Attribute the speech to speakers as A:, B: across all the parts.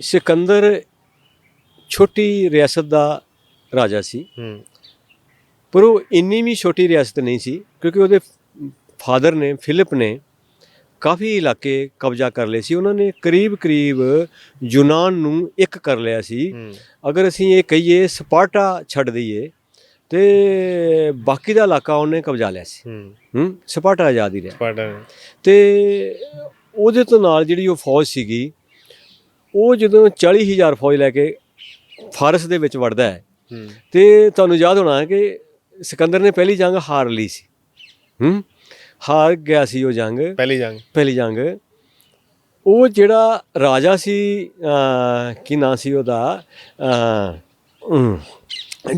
A: ਸਿਕੰਦਰ ਛੋਟੀ ਰਿਆਸਤ ਦਾ ਰਾਜਾ ਸੀ।
B: ਹੂੰ।
A: ਪਰ ਉਹ ਇੰਨੀ ਵੀ ਛੋਟੀ ਰਿਆਸਤ ਨਹੀਂ ਸੀ ਕਿਉਂਕਿ ਉਹਦੇ ਫਾਦਰ ਨੇ ਫਿਲਿਪ ਨੇ ਕਾਫੀ ਇਲਾਕੇ ਕਬਜ਼ਾ ਕਰ ਲਏ ਸੀ। ਉਹਨਾਂ ਨੇ ਕਰੀਬ ਕਰੀਬ ਯੂਨਾਨ ਨੂੰ ਇੱਕ ਕਰ ਲਿਆ ਸੀ। ਅਗਰ ਅਸੀਂ ਇਹ ਕਹੀਏ ਸਪਾਰਟਾ ਛੱਡ ਦਈਏ ਤੇ ਬਾਕੀ ਦਾ ਇਲਾਕਾ ਉਹਨੇ ਕਬਜ਼ਾ ਲਿਆ ਸੀ।
B: ਹੂੰ।
A: ਸਪਾਰਟਾ ਆਜ਼ਾਦ ਹੀ ਰਿਹਾ
B: ਸਪਾਰਟਾ
A: ਤੇ ਉਹਦੇ ਤੋਂ ਨਾਲ ਜਿਹੜੀ ਉਹ ਫੌਜ ਸੀਗੀ ਉਹ ਜਦੋਂ 40000 ਫੌਜ ਲੈ ਕੇ ਫਾਰਸ ਦੇ ਵਿੱਚ ਵੜਦਾ ਹੈ ਤੇ ਤੁਹਾਨੂੰ ਯਾਦ ਹੋਣਾ ਹੈ ਕਿ ਸਿਕੰਦਰ ਨੇ ਪਹਿਲੀ ਜੰਗ ਹਾਰ ਲਈ ਸੀ। ਹੂੰ? ਹਾਰ ਗਿਆ ਸੀ ਉਹ ਜੰਗ।
B: ਪਹਿਲੀ ਜੰਗ।
A: ਪਹਿਲੀ ਜੰਗ। ਉਹ ਜਿਹੜਾ ਰਾਜਾ ਸੀ ਕੀ ਨਾਂ ਸੀ ਉਹਦਾ?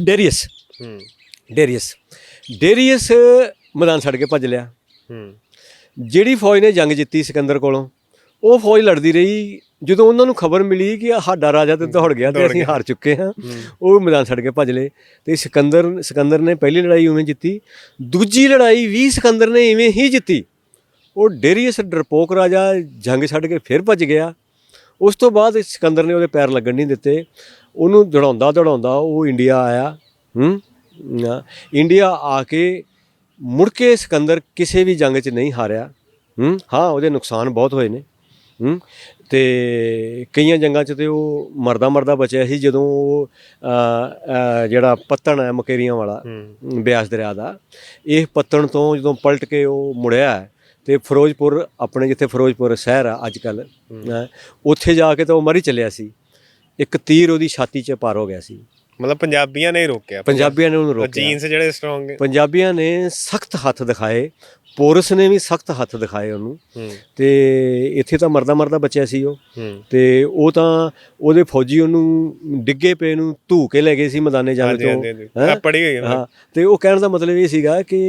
A: ਡੇਰੀਅਸ।
B: ਹੂੰ।
A: ਡੇਰੀਅਸ। ਡੇਰੀਅਸ ਮੈਦਾਨ ਛੱਡ ਕੇ ਭੱਜ ਲਿਆ।
B: ਹੂੰ।
A: ਜਿਹੜੀ ਫੌਜ ਨੇ ਜੰਗ ਜਿੱਤੀ ਸਿਕੰਦਰ ਕੋਲੋਂ ਉਹ ਫੌਜ ਲੜਦੀ ਰਹੀ। ਜਦੋਂ ਉਹਨਾਂ ਨੂੰ ਖਬਰ ਮਿਲੀ ਕਿ ਸਾਡਾ ਰਾਜਾ ਤੇ ਦੌੜ ਗਿਆ ਤੇ ਅਸੀਂ। ਹਾਰ ਚੁੱਕੇ ਹਾਂ ਉਹ ਮੈਦਾਨ ਛੱਡ ਕੇ ਭੱਜ ਲਏ। ਤੇ ਸਿਕੰਦਰ ਸਿਕੰਦਰ ਨੇ ਪਹਿਲੀ ਲੜਾਈ ਉਵੇਂ ਜਿੱਤੀ। ਦੂਜੀ ਲੜਾਈ ਵੀ ਸਿਕੰਦਰ ਨੇ ਇਵੇਂ ਹੀ ਜਿੱਤੀ। ਉਹ ਡੇਰੀਅਸ ਡਰਪੋਕ ਰਾਜਾ ਜੰਗ ਛੱਡ ਕੇ ਫਿਰ ਭੱਜ ਗਿਆ। ਉਸ ਤੋਂ ਬਾਅਦ ਸਿਕੰਦਰ ਨੇ ਉਹਦੇ ਪੈਰ ਲੱਗਣ ਨਹੀਂ ਦਿੱਤੇ। ਉਹਨੂੰ ਦੜਾਉਂਦਾ ਦੜਾਉਂਦਾ ਉਹ ਇੰਡੀਆ ਆਇਆ। ਹੂੰ? ਇੰਡੀਆ ਆ ਕੇ ਮੁੜ ਕੇ ਸਿਕੰਦਰ ਕਿਸੇ ਵੀ ਜੰਗ 'ਚ ਨਹੀਂ ਹਾਰਿਆ। ਹੂੰ? ਹਾਂ ਉਹਦੇ ਨੁਕਸਾਨ ਬਹੁਤ ਹੋਏ ਨੇ। ਹੂੰ? ਤੇ ਕਈਆਂ ਜੰਗਾਂ 'ਚ ਤੇ ਉਹ ਮਰਦਾ ਮਰਦਾ ਬਚਿਆ ਸੀ ਜਦੋਂ ਉਹ ਅ, ਅ, ਜਿਹੜਾ ਪੱਤਣ ਹੈ ਮਕੇਰੀਆਂ ਵਾਲਾ ਬਿਆਸ ਦਰਿਆ ਦਾ ਇਹ ਪੱਤਣ ਤੋਂ ਜਦੋਂ ਪਲਟ ਕੇ ਉਹ ਮੁੜਿਆ ਹੈ ਤੇ ਫਿਰੋਜ਼ਪੁਰ ਆਪਣੇ ਜਿੱਥੇ ਫਿਰੋਜ਼ਪੁਰ ਸ਼ਹਿਰ ਆ ਅੱਜ ਕੱਲ ਉੱਥੇ ਜਾ ਕੇ ਤਾਂ ਉਹ ਮਰ ਹੀ ਚੱਲਿਆ ਸੀ। ਇੱਕ ਤੀਰ ਉਹਦੀ ਛਾਤੀ 'ਚ ਪਾਰ ਹੋ ਗਿਆ ਸੀ।
B: ਮਤਲਬ ਪੰਜਾਬੀਆਂ ਨੇ ਹੀ ਰੋਕਿਆ
A: ਪੰਜਾਬੀਆਂ ਨੇ ਉਹਨੂੰ ਰੋਕਿਆ।
B: ਜੀਨਸ ਜਿਹੜੇ ਸਟਰੋਂਗ
A: ਪੰਜਾਬੀਆਂ ਨੇ ਸਖਤ ਹੱਥ ਦਿਖਾਏ ਪੋਰਸ ਨੇ ਵੀ ਸਖਤ ਹੱਥ ਦਿਖਾਏ ਉਹਨੂੰ। ਤੇ ਇੱਥੇ ਤਾਂ ਮਰਦਾ ਮਰਦਾ ਬਚਿਆ ਸੀ ਉਹ। ਤੇ ਉਹ ਤਾਂ ਉਹਦੇ ਫੌਜੀ ਉਹਨੂੰ ਡਿੱਗੇ ਪਏ ਨੂੰ ਧੂ ਕੇ ਲੈ ਗਏ ਸੀ ਮੈਦਾਨੇ ਜੰਗ ਤੋਂ। ਹੈਂ?
B: ਪੜ੍ਹੀ ਹੋਈ ਹਾਂ
A: ਤੇ ਉਹ ਕਹਿਣ ਦਾ ਮਤਲਬ ਇਹ ਸੀਗਾ ਕਿ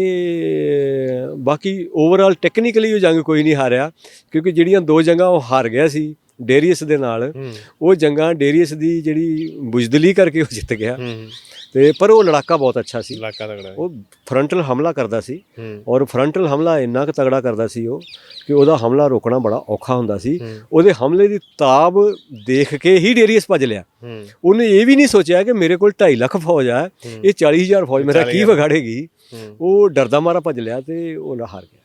A: ਬਾਕੀ ਓਵਰਆਲ ਟੈਕਨੀਕਲੀ ਉਹ ਜੰਗ ਕੋਈ ਨਹੀਂ ਹਾਰਿਆ ਕਿਉਂਕਿ ਜਿਹੜੀਆਂ ਦੋ ਜੰਗਾਂ ਉਹ ਹਾਰ ਗਿਆ ਸੀ। ਡੇਰੀਅਸ ਦੇ ਨਾਲ ਉਹ ਜੰਗਾਂ ਡੇਰੀਅਸ ਦੀ ਜਿਹੜੀ ਬੁਜ਼ਦਲੀ ਕਰਕੇ ਉਹ ਜਿੱਤ ਗਿਆ। ਤੇ ਪਰ ਉਹ ਲੜਾਕਾ ਬਹੁਤ ਅੱਛਾ ਸੀ।
B: ਇਲਾਕਾ ਤਗੜਾ।
A: ਉਹ ਫਰੰਟਲ ਹਮਲਾ ਕਰਦਾ ਸੀ ਔਰ ਫਰੰਟਲ ਹਮਲਾ ਇੰਨਾ ਕੁ ਤਗੜਾ ਕਰਦਾ ਸੀ ਉਹ ਕਿ ਉਹਦਾ ਹਮਲਾ ਰੋਕਣਾ ਬੜਾ ਔਖਾ ਹੁੰਦਾ ਸੀ। ਉਹਦੇ ਹਮਲੇ ਦੀ ਤਾਬ ਦੇਖ ਕੇ ਹੀ ਡੇਰੀਅਸ ਭੱਜ ਲਿਆ। ਉਹਨੇ ਇਹ ਵੀ ਨਹੀਂ ਸੋਚਿਆ ਕਿ ਮੇਰੇ ਕੋਲ 2.5 ਲੱਖ ਫੌਜ ਆ। ਇਹ 40000 ਫੌਜ ਮੇਰਾ ਕੀ
B: 40,000
A: ਵਿਗਾੜੇਗੀ। ਉਹ ਡਰਦਾ ਮਾਰਾ ਭੱਜ ਲਿਆ ਤੇ ਉਹ ਨਾ ਹਾਰ ਗਿਆ।